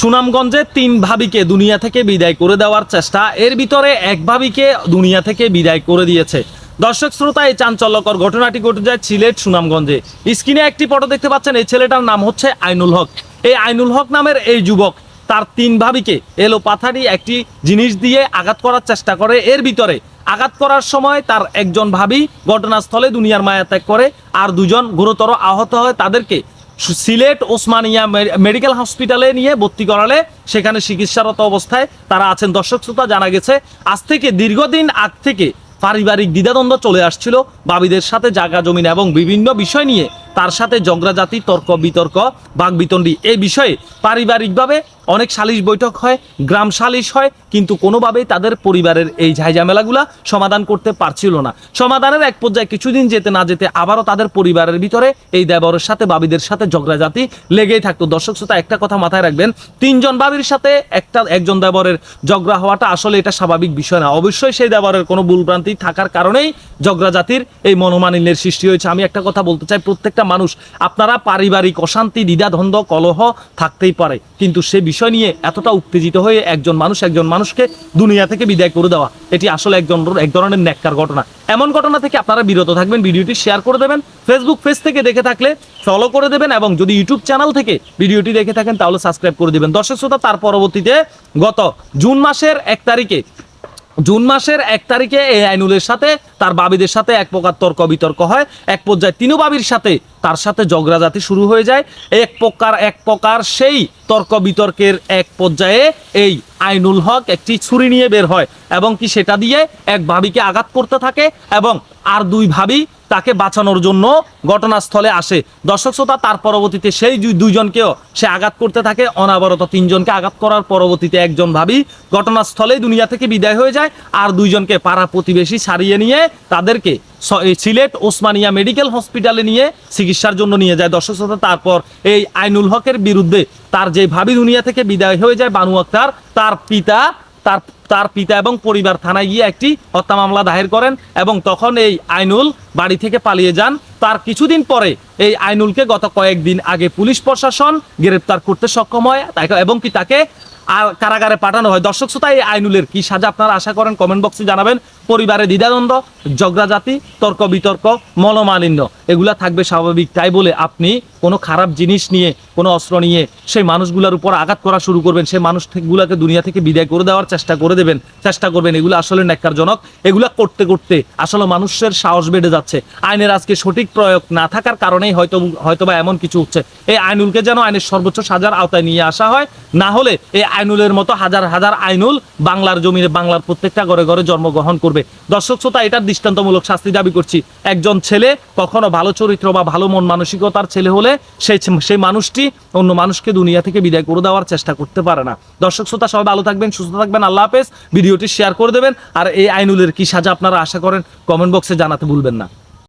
সুনামগঞ্জে তিন ভাবিকে দুনিয়া থেকে বিদায় করে দেওয়ার চেষ্টা। এর ভিতরে এক ভাবিকে দুনিয়া থেকে বিদায় করে দিয়েছে। দর্শক শ্রোতা, এই চাঞ্চল্যকর ঘটনাটি ঘটে যায় সিলেট সুনামগঞ্জে। স্ক্রিনে একটি ফটো দেখতে পাচ্ছেন, এই ছেলেটার নাম হচ্ছে আইনুল হক। এই আইনুল হক নামের এই যুবক, তার তিন ভাবিকে এলো পাথারি একটি জিনিস দিয়ে আঘাত করার চেষ্টা করে। এর ভিতরে আঘাত করার সময় তার একজন ভাবি ঘটনাস্থলে দুনিয়ার মায়া ত্যাগ করে, আর দুজন গুরুতর আহত হয় তাদেরকে সিলেট ওসমানিয়া মেডিকেল হসপিটালে নিয়ে ভর্তি করালে সেখানে চিকিৎসারত অবস্থায় তারা আছেন। দর্শক শ্রোতা, জানা গেছে, আজ থেকে দীর্ঘদিন আগ থেকে পারিবারিক দ্বিধাদ্বন্দ্ব চলে আসছিল। বাবিদের সাথে জায়গা জমিন এবং বিভিন্ন বিষয় নিয়ে তার সাথে জগরাজাতি তর্ক, বিতর্ক বাগবিতণ্ডি এই বিষয়ে পারিবারিকভাবে অনেক সালিশ বৈঠক হয়, গ্রাম সালিশ হয়, কিন্তু কোনোভাবেই তাদের পরিবারের এই ঝাইঝামেলাগুলা সমাধান করতে পারছিল না। সমাধানের এক পর্যায়ে কিছুদিন যেতে না যেতে আবারও তাদের পরিবারের ভিতরে এই দেবরের সাথে, বাবিদের সাথে ঝগড়াঝাতি লেগেই থাকতো। দর্শক শ্রোতা, একটা কথা মাথায় রাখবেন, তিনজন বাবির সাথে একটা, একজন দেবরের ঝগড়া হওয়াটা আসলে এটা স্বাভাবিক বিষয় না। অবশ্যই সেই দেবরের কোনো ভুলভ্রান্তি থাকার কারণেই ঝগড়াজাতির এই মনোমালিন্যের সৃষ্টি হয়েছে। আমি একটা কথা বলতে চাই, প্রত্যেকটা মানুষ, আপনারা পারিবারিক অশান্তি, দ্বিধাদ্বন্দ্ব, কলহ থাকতেই পারে। কিন্তু সে বিষয় নিয়ে এতটা উত্তেজিত হয়ে একজন মানুষ একজন মানুষকে দুনিয়া থেকে বিদায় করে দেওয়া, এটি আসলে একজন, এক ধরনের ন্যাক্কার ঘটনা। এমন ঘটনা থেকে আপনারা বিরত থাকবেন, ভিডিওটি শেয়ার করে দেবেন ফেসবুক পেজ থেকে দেখে থাকলে ফলো করে দেবেন এবং যদি ইউটিউব চ্যানেল থেকে ভিডিওটি দেখে থাকেন, তাহলে সাবস্ক্রাইব করে দেবেন। দর্শক শ্রোতা, তার পরবর্তীতে গত জুন মাসের এক তারিখে, জুন মাসের এক তারিখে এই আইনুলের সাথে, তার বাবিদের সাথে এক প্রকার তর্ক বিতর্ক হয়। এক পর্যায়ে তিনু বাবির সাথে তার সাথে জগরাজাতি শুরু হয়ে যায়। এক প্রকার এক প্রকার সেই তর্ক বিতর্কের এক পর্যায়ে এই আইনুল হক একটি ছুরি নিয়ে বের হয় এবং কি সেটা দিয়ে এক ভাবিকে আঘাত করতে থাকে এবং আর দুই ভাবি তাকে বাঁচানোর জন্য ঘটনাস্থলে আসে। দর্শক শ্রোতা, তার পরবর্তীতে সেই দুই- দুইজনকেও সে আঘাত করতে থাকে। অনাবরত তিনজনকে আঘাত করার পরবর্তীতে একজন ভাবি ঘটনাস্থলে দুনিয়া থেকে বিদায় হয়ে যায়। আর দুইজনকে পাড়া প্রতিবেশী ছাড়িয়ে নিয়ে তাদেরকে সিলেট ওসমানিয়া মেডিকেল হসপিটালে নিয়ে চিকিৎসার জন্য নিয়ে যায় দর্শক শ্রোতা। তারপর এই আইনুল হকের বিরুদ্ধে তার যে ভাবি দুনিয়া থেকে বিদায় হয়ে যায় বানু আক্তার, তার পিতা, তার তার পিতা এবং পরিবার থানায় গিয়ে একটি হত্যা মামলা দায়ের করেন এবং তখন এই আইনুল বাড়ি থেকে পালিয়ে যান। তার কিছুদিন পরে এই আইনুলকে গত কয়েকদিন আগে পুলিশ প্রশাসন গ্রেপ্তার করতে সক্ষম হয়। এবং কি তাকে আর কারাগারে পাঠানো হয়। দর্শক শ্রোতা, এই আইনুলের কি সাজা আপনারা আশা করেন কমেন্ট বক্সে জানাবেন। পরিবারে দ্বিধাদ্বন্দ্ব ঝগড়াজাতি তর্ক বিতর্ক, মলমালিন্য, এগুলা থাকবে স্বাভাবিক। তাই বলে আপনি কোনো খারাপ জিনিস নিয়ে, কোনো অস্ত্র নিয়ে সেই মানুষগুলোর উপর আঘাত করা শুরু করবেন, সেই মানুষগুলোকে দুনিয়া থেকে বিদায় করে দেওয়ার চেষ্টা করে দেবেন, চেষ্টা করবেন। এগুলো আসলে ন্যাক্কারজনক। এগুলা করতে করতে আসলে মানুষের সাহস বেড়ে যাচ্ছে। আইনের আজকে সঠিক প্রয়োগ না থাকার কারণেই হয়তো, হয়তোবা এমন কিছু হচ্ছে। এই আইনুলকে যেন আইনের সর্বোচ্চ সাজার আওতায় নিয়ে আসা হয়, না হলে এই আইনুলের মতো হাজার হাজার আইনুল বাংলার জমিনে বাংলার প্রত্যেকটা ঘরে ঘরে জন্মগ্রহণ করবে। দর্শক শ্রোতা, এটার দৃষ্টান্তমূলক শাস্তি দাবি করছি। একজন ছেলে কখনো ভালো চরিত্র বা ভালো মন মানসিকতার ছেলে হলে সেই সেই মানুষটি অন্য মানুষকে দুনিয়া থেকে বিদায় করে দেওয়ার চেষ্টা করতে পারে না। দর্শক, শ্রোতা সবাই ভালো থাকবেন, সুস্থ থাকবেন, আল্লাহ হাফেজ। ভিডিওটি শেয়ার করে দেবেন। আর এই আইনুলের কি সাজা আপনারা আশা করেন, কমেন্ট বক্সে জানাতে ভুলবেন না।